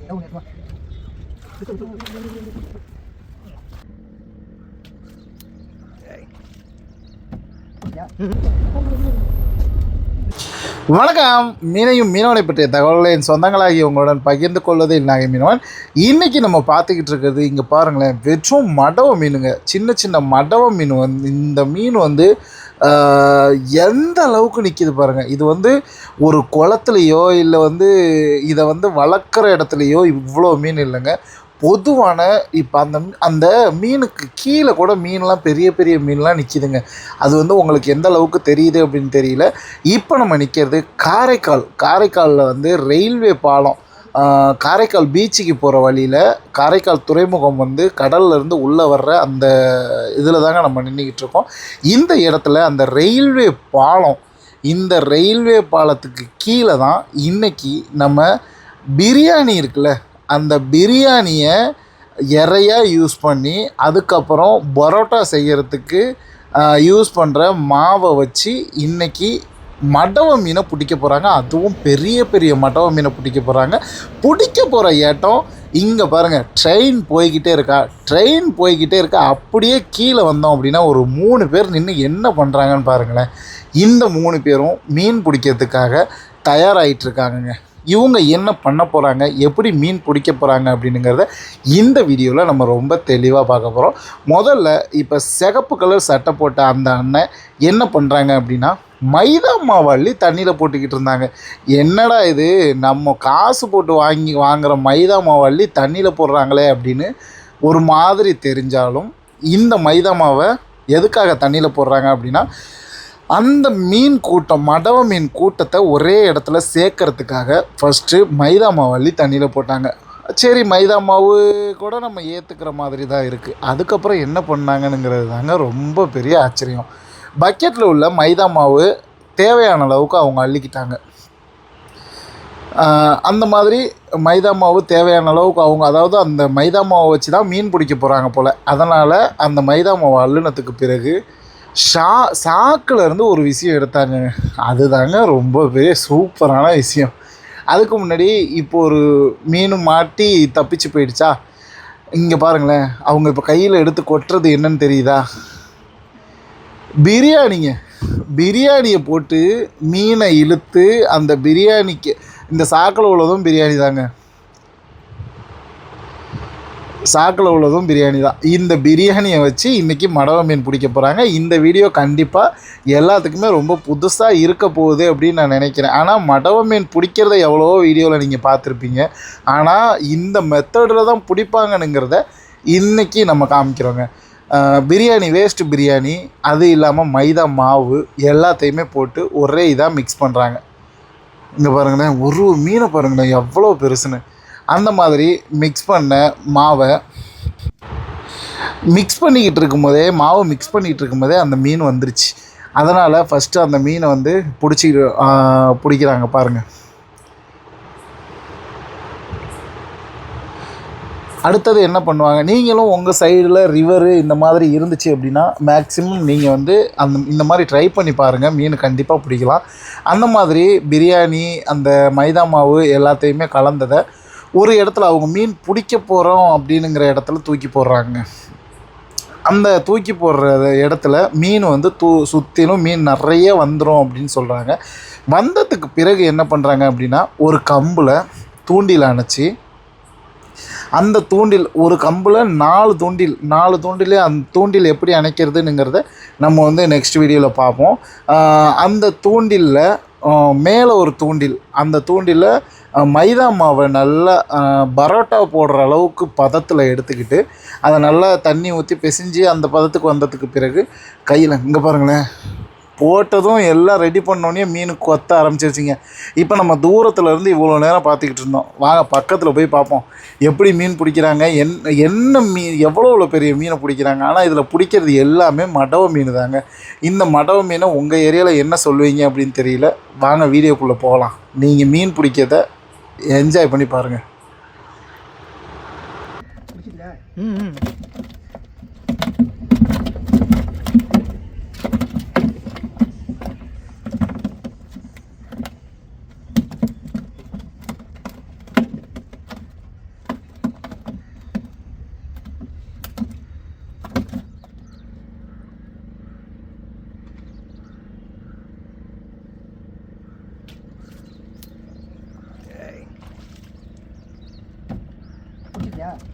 đâu nè thôi வணக்கம். மீனையும் மீனவனை பற்றிய தகவல்களை என் சொந்தங்களாகி உங்களுடன் பகிர்ந்து கொள்வதில் நாகை மீனவன். இன்னைக்கு நம்ம பார்த்துக்கிட்டு இருக்கிறது இங்கே பாருங்களேன் வெற்றும் மடவ மீனுங்க. சின்ன சின்ன மடவ மீன் வந்து இந்த மீன் வந்து எந்த அளவுக்கு நிற்கிது பாருங்கள் இது வந்து ஒரு குளத்துலையோ இல்லை வந்து இதை வந்து வளர்க்குற இடத்துலையோ இவ்வளோ மீன் இல்லைங்க. பொதுவான இப்போ அந்த அந்த மீனுக்கு கீழே கூட மீன்லாம் பெரிய பெரிய மீன்லாம் நிற்கிதுங்க அது வந்து உங்களுக்கு எந்த அளவுக்கு தெரியுது அப்படின்னு தெரியல. இப்போ நம்ம நிற்கிறது காரைக்கால். காரைக்காலில் வந்து ரயில்வே பாலம். காரைக்கால் பீச்சுக்கு போகிற வழியில் காரைக்கால் துறைமுகம் வந்து கடல்லேருந்து உள்ளே வர்ற அந்த இதில் தாங்க நம்ம நின்றுக்கிட்டு இருக்கோம். இந்த இடத்துல அந்த ரயில்வே பாலம் இந்த ரயில்வே பாலத்துக்கு கீழே தான் இன்றைக்கி நம்ம பிரியாணி இருக்குல்ல அந்த பிரியாணியை இறையாக யூஸ் பண்ணி அதுக்கப்புறம் பரோட்டா செய்கிறதுக்கு யூஸ் பண்ணுற மாவை வச்சு இன்றைக்கி மடவ மீனை பிடிக்க போகிறாங்க அதுவும் பெரிய பெரிய மடவ மீனை பிடிக்க போகிறாங்க பிடிக்க போகிற ஏட்டம் இங்கே பாருங்கள் ட்ரெயின் போய்கிட்டே இருக்கா. ட்ரெயின் போய்கிட்டே இருக்கா. அப்படியே கீழே வந்தோம் அப்படின்னா ஒரு மூணு பேர் நின்று என்ன பண்ணுறாங்கன்னு பாருங்களேன். இந்த மூணு பேரும் மீன் பிடிக்கிறதுக்காக தயாராகிட்டு இருக்காங்கங்க. இவங்க என்ன பண்ண போகிறாங்க எப்படி மீன் பிடிக்க போகிறாங்க அப்படிங்கிறத இந்த வீடியோவில் நம்ம ரொம்ப தெளிவாக பார்க்க போகிறோம் முதல்ல இப்போ சிகப்பு கலர் சட்டை போட்ட அந்த அண்ணன் என்ன பண்ணுறாங்க அப்படின்னா மைதா மாவு அள்ளி தண்ணியில் போட்டுக்கிட்டு இருந்தாங்க. என்னடா இது? நம்ம காசு போட்டு வாங்கி வாங்குகிற மைதா மாவு அள்ளி தண்ணியில் போடுறாங்களே அப்படின்னு ஒரு மாதிரி தெரிஞ்சாலும் இந்த மைதா மாவை எதுக்காக தண்ணியில் போடுறாங்க அப்படின்னா அந்த மீன் கூட்டம் மடவ மீன் கூட்டத்தை ஒரே இடத்துல சேர்க்கறதுக்காக ஃபஸ்ட்டு மைதா மாவு அள்ளி தண்ணியில் போட்டாங்க. சரி மைதா மாவு கூட நம்ம ஏற்றுக்கிற மாதிரி தான் இருக்குது அதுக்கப்புறம் என்ன பண்ணாங்கனுங்கிறது தாங்க ரொம்ப பெரிய ஆச்சரியம். பக்கெட்டில் உள்ள மைதா மாவு தேவையான அளவுக்கு அவங்க அள்ளிக்கிட்டாங்க. அந்த மாதிரி மைதா மாவு தேவையான அளவுக்கு அவங்க அதாவது அந்த மைதா மாவை வச்சு தான் மீன் பிடிக்க போகிறாங்க போல். அதனால் அந்த மைதா மாவு அள்ளுனத்துக்கு பிறகு ஷா சாக்கில் இருந்து ஒரு விஷயம் எடுத்தாங்க. அதுதாங்க ரொம்ப பெரிய சூப்பரான விஷயம். அதுக்கு முன்னாடி இப்போ ஒரு மீன் மாட்டி தப்பிச்சு போயிடுச்சா? இங்கே பாருங்களேன். அவங்க இப்போ கையில் எடுத்து கொட்டுறது என்னன்னு தெரியுதா? பிரியாணிங்க. பிரியாணியை போட்டு மீனை இழுத்து அந்த பிரியாணிக்கு இந்த சாக்கில் உள்ளதும் பிரியாணி தாங்க சாக்கில் உள்ளதும் பிரியாணி தான். இந்த பிரியாணியை வச்சு இன்றைக்கி மடவ மீன் பிடிக்க போகிறாங்க இந்த வீடியோ கண்டிப்பாக எல்லாத்துக்குமே ரொம்ப புதுசாக இருக்க போகுது அப்படின்னு நான் நினைக்கிறேன். ஆனால் மடவ மீன் பிடிக்கிறத எவ்வளவோ வீடியோவில் நீங்கள் பார்த்துருப்பீங்க. ஆனால் இந்த மெத்தடில் தான் பிடிப்பாங்கனுங்கிறத இன்றைக்கி நம்ம காமிக்கிறோங்க. பிரியாணி வேஸ்ட்டு பிரியாணி அது இல்லாமல் மைதா மாவு எல்லாத்தையுமே போட்டு ஒரே இதாக மிக்ஸ் பண்ணுறாங்க இங்கே பாருங்களேன் ஒரு மீனை பாருங்களேன் எவ்வளோ பெருசுன்னு. அந்த மாதிரி மிக்ஸ் பண்ண மாவை மிக்ஸ் பண்ணிக்கிட்டு இருக்கும்போதே மாவை மிக்ஸ் பண்ணிக்கிட்டு இருக்கும்போதே அந்த மீன் வந்துருச்சு. அதனால் ஃபஸ்ட்டு அந்த மீனை வந்து பிடிச்சி பிடிக்கிறாங்க. பாருங்கள் அடுத்தது என்ன பண்ணுவாங்க? நீங்களும் உங்கள் சைடில் ரிவரு இந்த மாதிரி இருந்துச்சு அப்படின்னா மேக்ஸிமம் நீங்கள் வந்து அந்த இந்த மாதிரி ட்ரை பண்ணி பாருங்கள் மீன் கண்டிப்பாக பிடிக்கலாம். அந்த மாதிரி பிரியாணி அந்த மைதா மாவு எல்லாத்தையுமே கலந்ததை ஒரு இடத்துல அவங்க மீன் பிடிக்க போகிறோம் அப்படின்னுங்கிற இடத்துல தூக்கி போடுறாங்க. அந்த தூக்கி போடுற இடத்துல மீன் வந்து தூ சுற்றிலும் மீன் நிறைய வந்துடும் அப்படின்னு சொல்கிறாங்க வந்ததுக்கு பிறகு என்ன பண்ணுறாங்க அப்படின்னா ஒரு கம்பில் தூண்டில் அணைச்சி அந்த தூண்டில் ஒரு கம்பில் நாலு தூண்டில் நாலு தூண்டிலே அந்த தூண்டில் எப்படி அணைக்கிறதுங்கிறத நம்ம வந்து நெக்ஸ்ட் வீடியோவில் பார்ப்போம். அந்த தூண்டிலில் மேலே ஒரு தூண்டில். அந்த தூண்டிலில் மைதா மாவை நல்லா பரோட்டா போடுற அளவுக்கு பதத்தில் எடுத்துக்கிட்டு அதை நல்லா தண்ணி ஊற்றி பிசைஞ்சு அந்த பதத்துக்கு வந்ததுக்கு பிறகு கையில் இங்கே பாருங்களேன். போட்டதும் எல்லாம் ரெடி பண்ணோடனே மீன் கொத்த ஆரம்பிச்சிருச்சிங்க. இப்போ நம்ம தூரத்துலேருந்து இவ்வளோ நேரம் பார்த்துக்கிட்டு இருந்தோம். வாங்க பக்கத்தில் போய் பார்ப்போம். எப்படி மீன் பிடிக்கிறாங்க? என் என்ன மீன் எவ்வளோ எவ்வளோ பெரிய மீனை பிடிக்கிறாங்க? ஆனால் இதில் பிடிக்கிறது எல்லாமே மடவ மீன் தாங்க இந்த மடவ மீனை உங்கள் ஏரியாவில் என்ன சொல்லுவீங்க அப்படின்னு தெரியல. வாங்க வீடியோக்குள்ளே போகலாம். நீங்கள் மீன் பிடிக்கிறத என்ஜாய் பண்ணி பாருங்கள் ம்.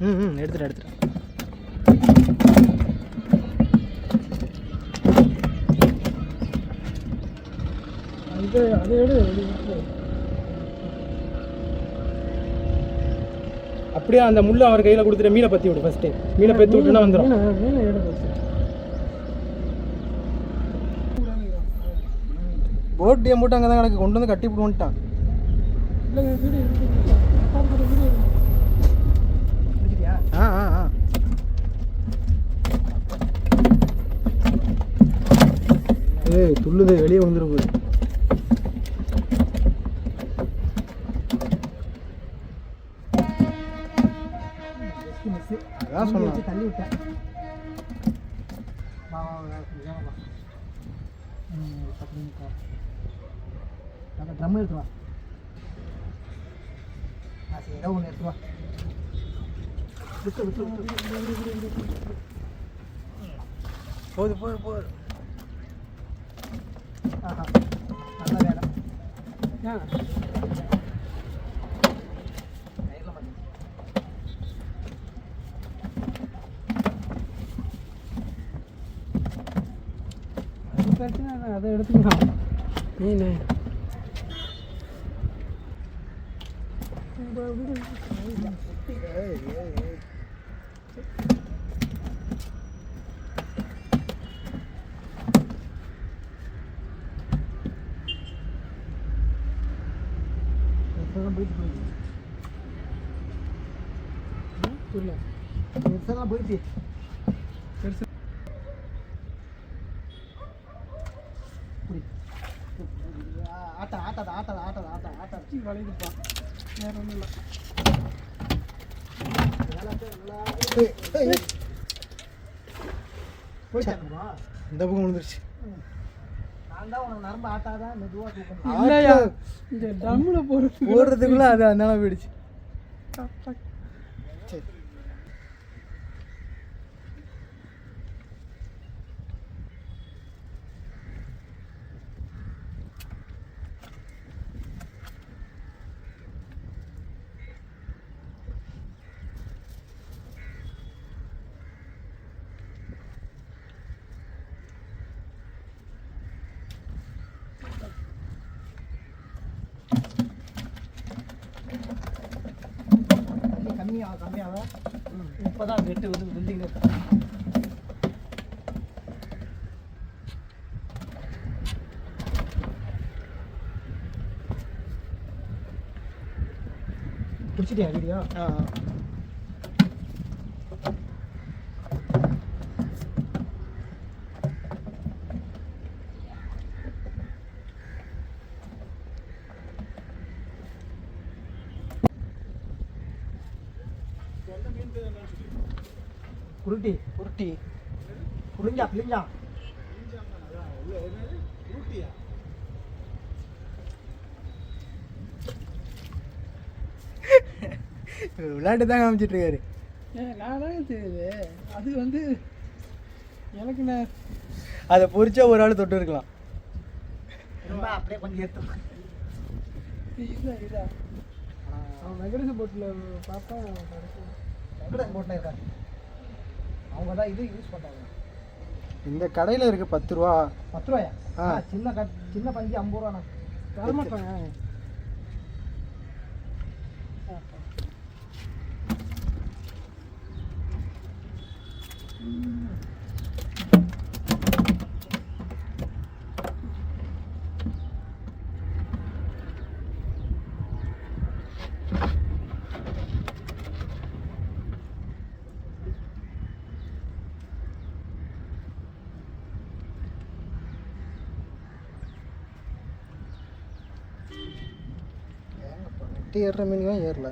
ம் ம் ம் எடுத்துட்டேன் எடுத்துட்டேன் இது அதை எடு. அப்படியே அந்த முள்ளை அவர் கையில் கொடுத்துட்டு மீனை பற்றி விடு ஃபஸ்ட்டு மீனை பற்றி விட்டுனா வந்துடும். போட் என் போட்டு அங்கே தான் எனக்கு கொண்டு வந்து கட்டி விடுவோன்ட்டான் வீடு இருக்கு. பாப்பாவோட வீடு இருக்கு. ஆ ஆ ஆ. ஏய் துள்ளுது வெளியே வந்துடும் போது. அதான் சொன்னேன். தள்ளி விட்டேன். ட்ரம் எடுத்து வா. ஆ, சரி ஏதோ ஒன்று எடுத்து வா விட்டு விட்டு விட்டு போகுது போகுது போகுது ஆஹா நல்ல வேலை ஏன் நேரில் பண்ணு. அது பிரச்சனை புரியல பெருசெல்லாம் போயிடுச்சு பெருசு புரி ஆட்ட ஆட்டாத ஆட்டாத ஆட்டாத ஆட்ட ஆட்ட. வளையுதுப்பா வேற ஒன்றும் இல்லை இந்த பக்கம் விழுந்துருச்சு. நான் தான் உனக்கு நரம்பு ஆட்டாதான் மெதுவாக தூக்கணும் இல்லையா? இந்த டம்மில் போகிறது போடுறதுக்குள்ள அது அதனால போயிடுச்சு சரி தண்ணி கம்மியாக கம்மியாக இப்போ தான் வெட்டு வந்து பில்டிங் பிடிச்சிட்டியா வீடியோ? ஆ. குருட்டி. உருட்டி புளிஞ்சா புளிஞ்சா விளையாட்டு தான் காமிச்சிட்டு இருக்காரு நான் தெரியுது. அது வந்து எனக்கு நான் அதை பொரிச்சா ஒரு ஆள் தொட்டு இருக்கலாம். அப்படியே கொஞ்சம் எடுத்து இதா இதா அவன் வெங்கடேச போட்டில் பார்த்தா வெங்கடேச போட்டில் இருக்காரு. அவங்க தான் இது யூஸ் பண்ணுறாங்க இந்த கடையில் இருக்கு பத்து ரூபா. பத்து ரூபாயா? ஆ. சின்ன கட் சின்ன பஞ்சு ஐம்பது ரூபாண்ணா. தரமாட்டாங்க. நெட்டி ஏறுற மீன் தான் ஏறல.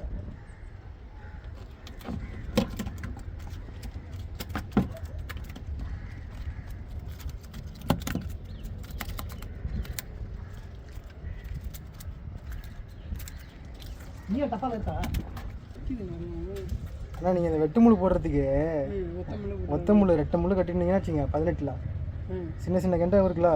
ஆனால் நீங்கள் இந்த போடுறதுக்கு மொத்த முள் ரெட்டை முள் கட்டினீங்கன்னா வச்சுங்க பதினெட்டுல. சின்ன சின்ன கெண்டை இருக்குல்ல.